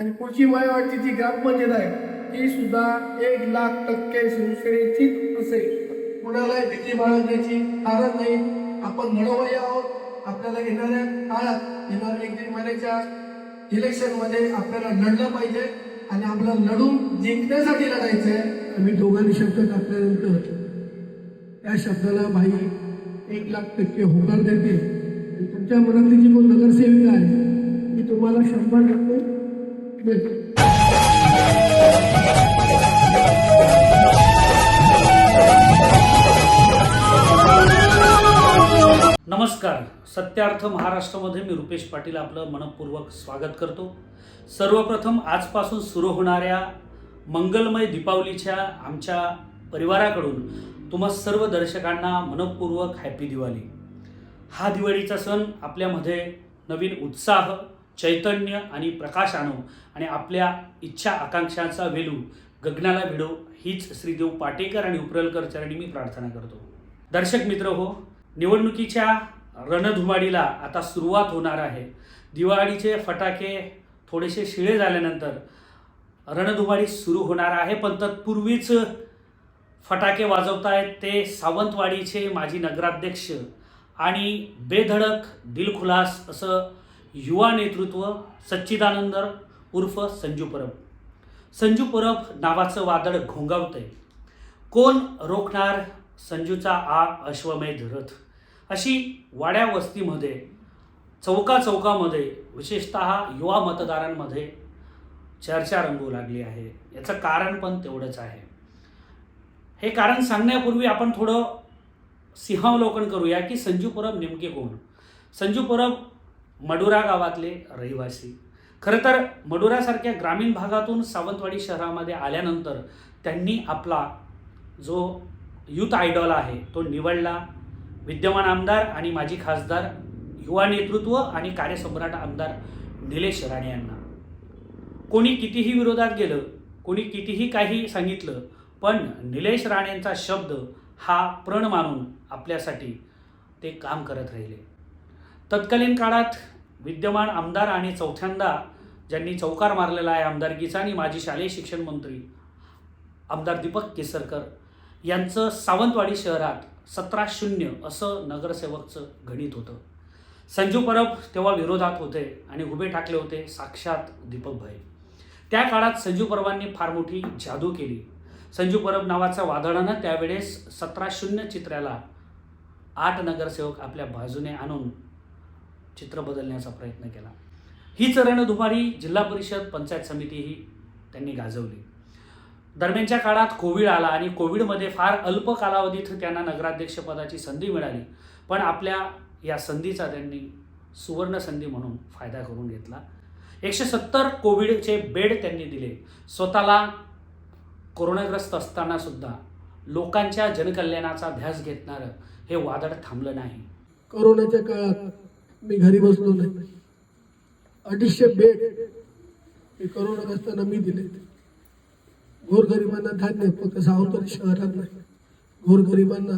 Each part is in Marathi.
आणि पुढची वायवाडची जी ग्रामपंचायत आहे ती सुद्धा एक लाख टक्के शिवसेनेचीच असेल. कुणालाही भीती बाळगण्याची कारण नाही. आपण लढवय्य आहोत. आपल्याला येणाऱ्या काळात येणाऱ्या एक दीड महिन्याच्या इलेक्शनमध्ये आपल्याला लढलं पाहिजे आणि आपल्याला लढून जिंकण्यासाठी लढायचं आहे आम्ही दोघांनी शब्द टाकल्यानंतर त्या शब्दाला भाई एक लाख टक्के होकार देते. तुमच्या मनातली जी कोण नगरसेविका आहे ती तुम्हाला शंभर टक्के नमस्कार. सत्यार्थ महाराष्ट्रामध्ये मी रुपेश पाटील आपलं मनपूर्वक स्वागत करतो. सर्वप्रथम आजपासून सुरू होणाऱ्या मंगलमय दीपावलीच्या आमच्या परिवाराकडून तुम्हा सर्व दर्शकांना मनपूर्वक हॅपी दिवाळी. हा दिवाळीचा सण आपल्यामध्ये नवीन उत्साह चैतन्य आणि प्रकाश आणो आणि आपल्या इच्छा आकांक्षांचा वेलू गगनाला भिडो. हीच श्रीदेव पाटेकर आणि उपरलकर चरणी मी प्रार्थना करतो. दर्शक मित्र हो निवडणुकीच्या रणधुमाडीला आता सुरुवात होणार आहे. दिवाळीचे फटाके थोडेसे शिळे झाल्यानंतर रणधुमाडी सुरू होणार आहे पण तत्पूर्वीच फटाके वाजवतायत ते सावंतवाडीचे माजी नगराध्यक्ष आणि बेधडक दिलखुलास असं युवा नेतृत्व सच्चिदानंद उर्फ संजू परब. संजू परब नावाचं वादळ घोंगावतंय. कोण रोखणार संजूचा आ अश्वमेध रथ? अशी वाड्या वस्तीमध्ये चौका चौकामध्ये विशेषत युवा मतदारांमध्ये चर्चा रंगू लागली आहे. याचं कारण पण तेवढंच आहे. हे कारण सांगण्यापूर्वी आपण थोडं सिंहावलोकन करूया की संजू परब नेमके कोण? संजू परब मडुरा गावातले रहिवासी. खरं तर मडुरासारख्या ग्रामीण भागातून सावंतवाडी शहरामध्ये आल्यानंतर त्यांनी आपला जो युथ आयडॉल आहे तो निवडला. विद्यमान आमदार आणि माजी खासदार युवा नेतृत्व आणि कार्यसम्राट आमदार निलेश राणे यांना. कोणी कितीही विरोधात गेलं कोणी कितीही काही सांगितलं पण निलेश राणेंचा शब्द हा प्रण मानून आपल्यासाठी ते काम करत राहिले. तत्कालीन काळात विद्यमान आमदार आणि चौथ्यांदा ज्यांनी चौकार मारलेला आहे आमदारकीचा आणि माजी शालेय शिक्षण मंत्री आमदार दीपक केसरकर यांचं सावंतवाडी शहरात सतरा शून्य असं नगरसेवकचं गणित होतं. संजू परब तेव्हा विरोधात होते आणि उभे ठाकले होते साक्षात दीपक भाई. त्या काळात संजू परबांनी फार मोठी जादू केली. संजू परब नावाचा वादळानं त्यावेळेस सतरा शून्य चित्राला आठ नगरसेवक आपल्या बाजूने आणून चित्र बदलण्याचा प्रयत्न केला. ही चरण दुपारी जिल्हा परिषद पंचायत समितीही त्यांनी गाजवली. दरम्यानच्या काळात कोविड आला आणि कोविडमध्ये फार अल्प कालावधीत त्यांना नगराध्यक्षपदाची संधी मिळाली. पण आपल्या या संधीचा त्यांनी सुवर्ण संधी म्हणून फायदा करून घेतला. एकशे सत्तर कोविडचे बेड त्यांनी दिले. स्वतःला कोरोनाग्रस्त असताना सुद्धा लोकांच्या जनकल्याणाचा ध्यास घेतणारं हे वादळ थांबलं नाही. कोरोनाच्या काळात मी घरी बसलो नाही. अडीचशे बेड हे करोनाग्रस्तांना मी दिले गोरगरिबांना धान्य फक्त सावंतवाडी शहरात नाही. गोरगरिबांना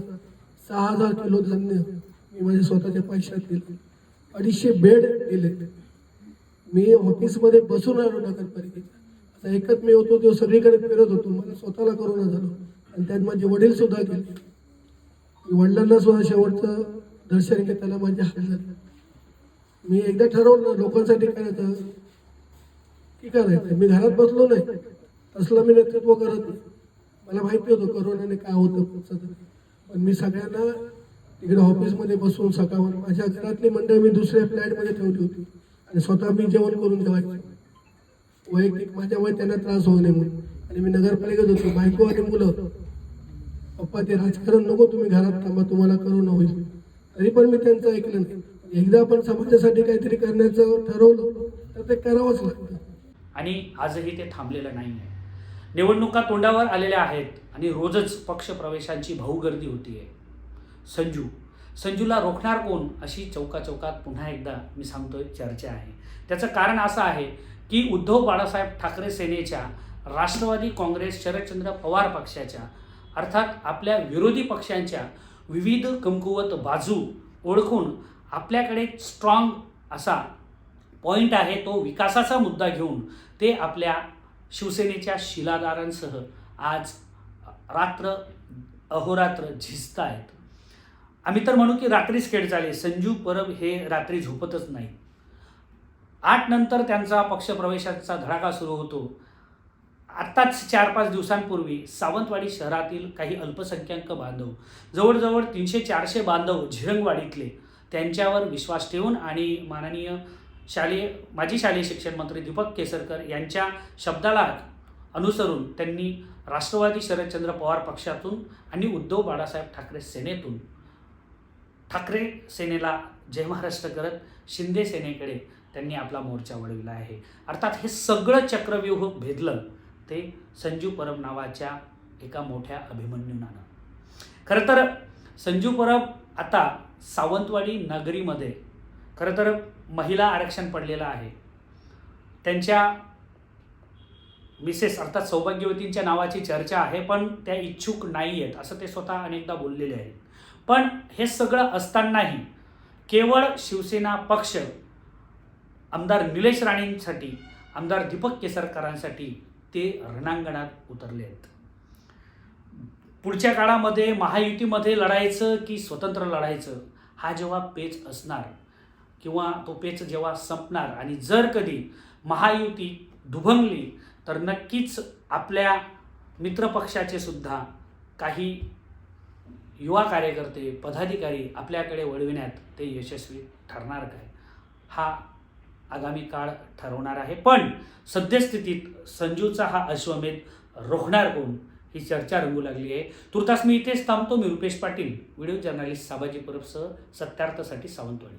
सहा हजार किलो धान्य मी माझ्या स्वतःच्या पैशात दिले. अडीचशे बेड दिले. मी ऑफिसमध्ये बसून आलो नगरपालिकेच्या आता एकच मी होतो तो सगळीकडे फिरत होतो. मला स्वतःला करोना झालो आणि त्यात माझे वडील सुद्धा गेले. मी वडिलांना सुद्धा शेवटचं दर्शन घेताना माझ्या हात झालं मी एकदा ठरवलं लोकांसाठी करायचं. की करायचं? मी घरात बसलो नाही. असलं मी नेतृत्व करत नाही. मला माहिती होतं करोनाने काय होतं पुढचं पण मी सगळ्यांना तिकडे ऑफिसमध्ये बसून सकाळ माझ्या घरातली मंडळी मी दुसऱ्या फ्लॅटमध्ये ठेवली होती. आणि स्वतः मी जेवण करून ठेवायचं. वैयक्तिक माझ्या वय त्यांना त्रास होऊ नये म्हणून. आणि मी नगरपालिकेत होतो. बायको आणि मुलं. पप्पा ते राजकारण नको तुम्ही घरात थांबा तुम्हाला करोना होईल. तरी पण मी त्यांचं ऐकलं नाही. एकदा आपण समाजासाठी काहीतरी करण्याचं ठरवलं तर ते करावंच लागतं. आणि आजही ते थांबलेलं नाही आहे निवडणुका तोंडावर आलेल्या आहेत आणि रोजच पक्षप्रवेशांची भाऊगर्दी होतीये. संजू संजूला रोखणार कोण अशी चौका चौकात पुन्हा एकदा मी सांगतोय चर्चा आहे. त्याचं कारण असं आहे की उद्धव बाळासाहेब ठाकरे सेनेच्या राष्ट्रवादी काँग्रेस शरदचंद्र पवार पक्षाच्या अर्थात आपल्या विरोधी पक्षांच्या विविध कमकुवत बाजू ओळखून आपल्याकडे स्ट्रॉंग असा पॉईंट आहे तो विकासाचा मुद्दा घेऊन ते आपल्या शिवसेनेच्या शिलादारांसह आज रात्र अहोरात्र झिजत आहेत. आम्ही तर म्हणू की रात्रीच खेळ झाले संजू परब हे रात्री झोपतच नाही. आठ नंतर त्यांचा पक्षप्रवेशाचा धडाका सुरू होतो. आत्ताच चार पाच दिवसांपूर्वी सावंतवाडी शहरातील काही अल्पसंख्याक बांधव जवळजवळ तीनशे चारशे बांधव झिरंगवाडीतले त्यांच्यावर विश्वास ठेवून आणि माननीय शालेय माजी शालेय शिक्षण मंत्री दीपक केसरकर यांच्या शब्दाला अनुसरून त्यांनी राष्ट्रवादी शरदचंद्र पवार पक्षातून आणि उद्धव बाळासाहेब ठाकरे सेनेतून ठाकरे सेनेला जय महाराष्ट्र करत शिंदे सेनेकडे त्यांनी आपला मोर्चा वळविला आहे. अर्थात हे सगळं चक्रव्यूह भेदलं ते संजू परब नावाच्या एका मोठ्या अभिमन्यूनानं. खरं तर संजू परब आता सावंतवाडी नगरीमध्ये खरं तर महिला आरक्षण पडलेलं आहे. त्यांच्या मिसेस अर्थात सौभाग्यवतींच्या नावाची चर्चा आहे पण त्या इच्छुक नाही आहेत असं ते स्वतः अनेकदा बोललेले आहेत. पण हे सगळं असतानाही केवळ शिवसेना पक्ष आमदार निलेश राणेंसाठी आमदार दीपक केसरकरांसाठी ते रणांगणात उतरले आहेत पुढच्या काळामध्ये महायुतीमध्ये लढायचं की स्वतंत्र लढायचं हा जेव्हा पेच असणार किंवा तो पेच जेव्हा संपणार आणि जर कधी महायुती दुभंगली तर नक्कीच आपल्या मित्रपक्षाचे सुद्धा काही युवा कार्यकर्ते पदाधिकारी आपल्याकडे वळविण्यात ते यशस्वी ठरणार काय? हा आगामी काळ ठरवणार आहे. पण सद्यस्थितीत संजूचा हा अश्वमेध रोखणार कोण? ही चर्चा रंगू लागली आहे. तुर्तास मी इथेच थांबतो मी रुपेश पाटील व्हिडिओ जर्नालिस्ट साबाजी परबसह सत्यार्थासाठी सावंतवाडी.